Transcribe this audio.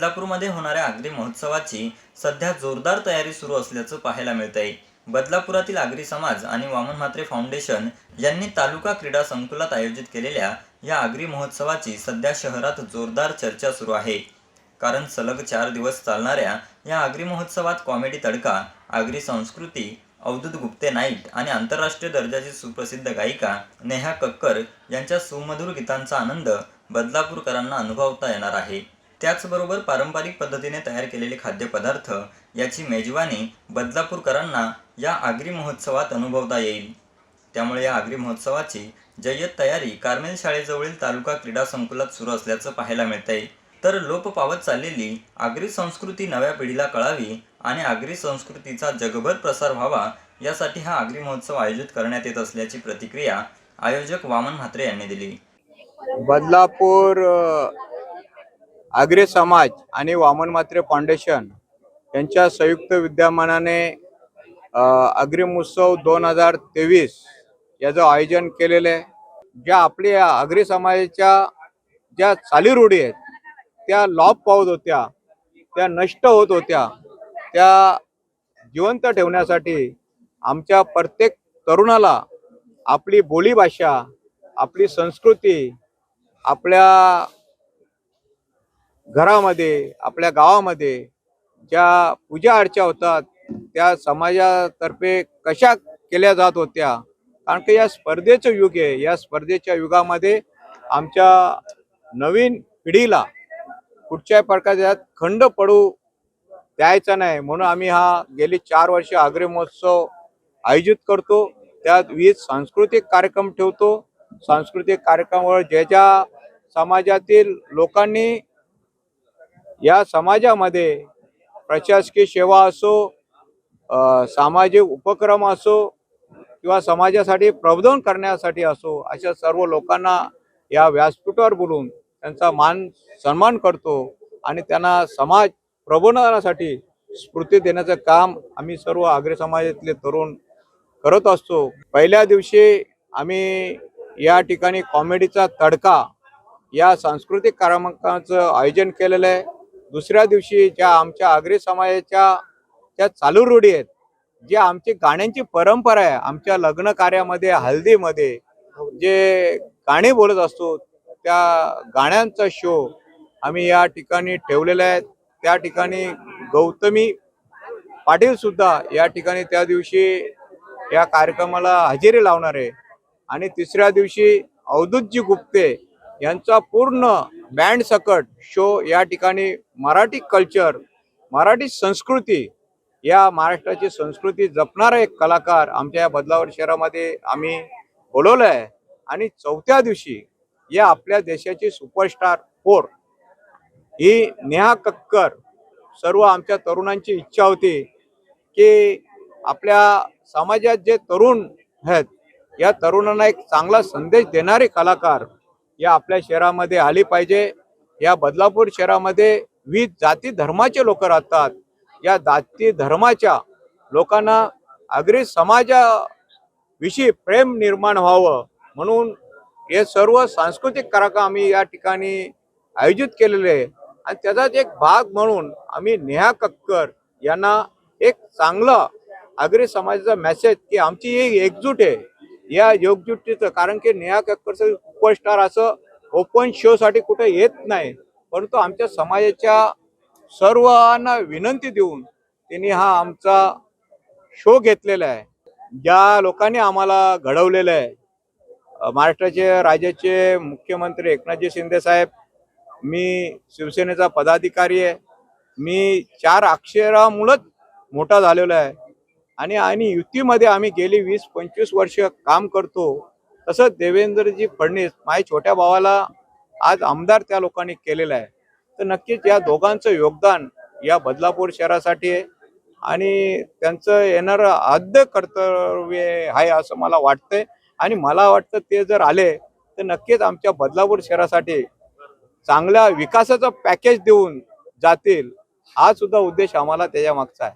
बदलापूरमध्ये होणाऱ्या आगरी महोत्सवाची सध्या जोरदार तयारी सुरू असल्याचं पाहायला मिळतंय. बदलापुरातील आगरी समाज आणि वामन म्हात्रे फाउंडेशन यांनी तालुका क्रीडा संकुलात आयोजित केलेल्या या आगरी महोत्सवाची सध्या शहरात जोरदार चर्चा सुरू आहे. कारण सलग चार दिवस चालणाऱ्या या आगरी महोत्सवात कॉमेडी तडका आगरी संस्कृती अवधूत गुप्ते नाईट आणि आंतरराष्ट्रीय दर्जाची सुप्रसिद्ध गायिका नेहा कक्कर यांच्या सुमधुर गीतांचा आनंद बदलापूरकरांना अनुभवता येणार आहे. त्याचबरोबर पारंपरिक पद्धतीने तयार केलेले खाद्यपदार्थ याची मेजवानी बदलापूरकरांना या आगरी महोत्सवात अनुभवता येईल. त्यामुळे या आगरी महोत्सवाची जय्यत तयारी कार्मेल शाळेजवळील तालुका क्रीडा संकुलात सुरू असल्याचं पाहायला मिळतंय. तर लोप पावत चाललेली आगरी संस्कृती नव्या पिढीला कळावी आणि आगरी संस्कृतीचा जगभर प्रसार व्हावा यासाठी हा आगरी महोत्सव आयोजित करण्यात येत असल्याची प्रतिक्रिया आयोजक वामन म्हात्रे यांनी दिली. बदलापूर आग्रे समाज आणि वामन मात्रे फाउंडेशन यांच्या संयुक्त विद्यमानाने अ, अग्रिम उत्सव दोन हजार तेवीस याचं आयोजन केलेलं आहे. ज्या आपल्या आगरी समाजाच्या ज्या चालीरूढी आहेत त्या लॉप पावत होत्या त्या नष्ट होत होत्या त्या जिवंत ठेवण्यासाठी आमच्या प्रत्येक तरुणाला आपली बोलीभाषा आपली संस्कृती आपल्या घरामध्ये आपल्या गावामध्ये ज्या पूजा अर्चा होतात त्या समाजातर्फे कशा केल्या जात होत्या? कारण की या स्पर्धेचं युग आहे. या स्पर्धेच्या युगामध्ये आमच्या नवीन पिढीला कुठच्याही प्रकारच्या खंड पडू द्यायचा नाही. म्हणून आम्ही हा गेली चार वर्ष आग्रे महोत्सव आयोजित करतो. त्यात विविध सांस्कृतिक कार्यक्रम ठेवतो. सांस्कृतिक कार्यक्रमावर ज्या ज्या समाजातील लोकांनी या समाजामध्ये प्रशासकीय सेवा असो सामाजिक उपक्रम असो किंवा समाजासाठी प्रबोधन करण्यासाठी असो अशा सर्व लोकांना या व्यासपीठावर बोलून त्यांचा मान सन्मान करतो आणि त्यांना समाज प्रबोधनासाठी स्फूर्ती देण्याचं काम आम्ही सर्व आग्रे समाजातले तरुण करत असतो. पहिल्या दिवशी आम्ही या ठिकाणी कॉमेडीचा तडका या सांस्कृतिक कार्यक्रमाचं आयोजन केलेलं आहे. दुसऱ्या दिवशी ज्या आमच्या आग्रे समाजाच्या ज्या चालू रूढी आहेत जे आमची गाण्यांची परंपरा आहे आमच्या लग्न कार्यामध्ये हल्दीमध्ये जे गाणे बोलत असतो त्या गाण्यांचा शो आम्ही या ठिकाणी ठेवलेला आहे. त्या ठिकाणी गौतमी पाटील सुद्धा या ठिकाणी त्या दिवशी या कार्यक्रमाला हजेरी लावणार आहे. आणि तिसऱ्या दिवशी अवधूतजी गुप्ते यांचा पूर्ण बँड सकट शो या ठिकाणी मराठी कल्चर मराठी संस्कृती या महाराष्ट्राची संस्कृती जपणारा एक कलाकार आमच्या या बदलावर शहरामध्ये आम्ही बोलवलं आहे. आणि चौथ्या दिवशी या आपल्या देशाची सुपरस्टार फोर ही नेहा कक्कर सर्व आमच्या तरुणांची इच्छा होती की आपल्या समाजात जे तरुण आहेत या तरुणांना एक चांगला संदेश देणारे कलाकार या आपल्या शहरामध्ये आली पाहिजे. या बदलापूर शहरामध्ये विविध जाती धर्माचे लोक राहतात. या जाती धर्माच्या लोकांना आगरी समाजाविषयी प्रेम निर्माण व्हावं म्हणून हे सर्व सांस्कृतिक कार्यक्रम आम्ही या ठिकाणी आयोजित केलेले आहे. आणि त्याचाच एक भाग म्हणून आम्ही नेहा कक्कर यांना एक चांगला आगरी समाजाचा मेसेज की आमची ही एकजूट आहे. या एकजुटीचं कारण की नेहा कक्करचं सुपरस्टार असं ओपन शोसाठी कुठं कुठे येत नाही. परंतु आमच्या समाजाच्या सर्वांना विनंती देऊन त्यांनी हा आमचा शो घेतलेला आहे. ज्या लोकांनी आम्हाला घडवलेलं आहे महाराष्ट्राचे राज्याचे मुख्यमंत्री एकनाथजी शिंदे साहेब मी शिवसेनेचा पदाधिकारी आहे मी चार अक्षरामुळंच मोठा झालेलो आहे. आणि आणि युतीमध्ये आम्ही गेली वीस पंचवीस वर्ष काम करतो. तसंच देवेंद्रजी फडणवीस माझ्या छोट्या भावाला आज आमदार त्या लोकांनी केलेलं आहे. तर नक्कीच या दोघांचं योगदान या बदलापूर शहरासाठी आहे. आणि त्यांचं येणारं आद्य कर्तव्य आहे असं मला वाटतंय. आणि मला वाटतं ते जर आले तर नक्कीच आमच्या बदलापूर शहरासाठी चांगल्या विकासाचं पॅकेज देऊन जातील. हा सुद्धा उद्देश आम्हाला त्याच्या मागचा आहे.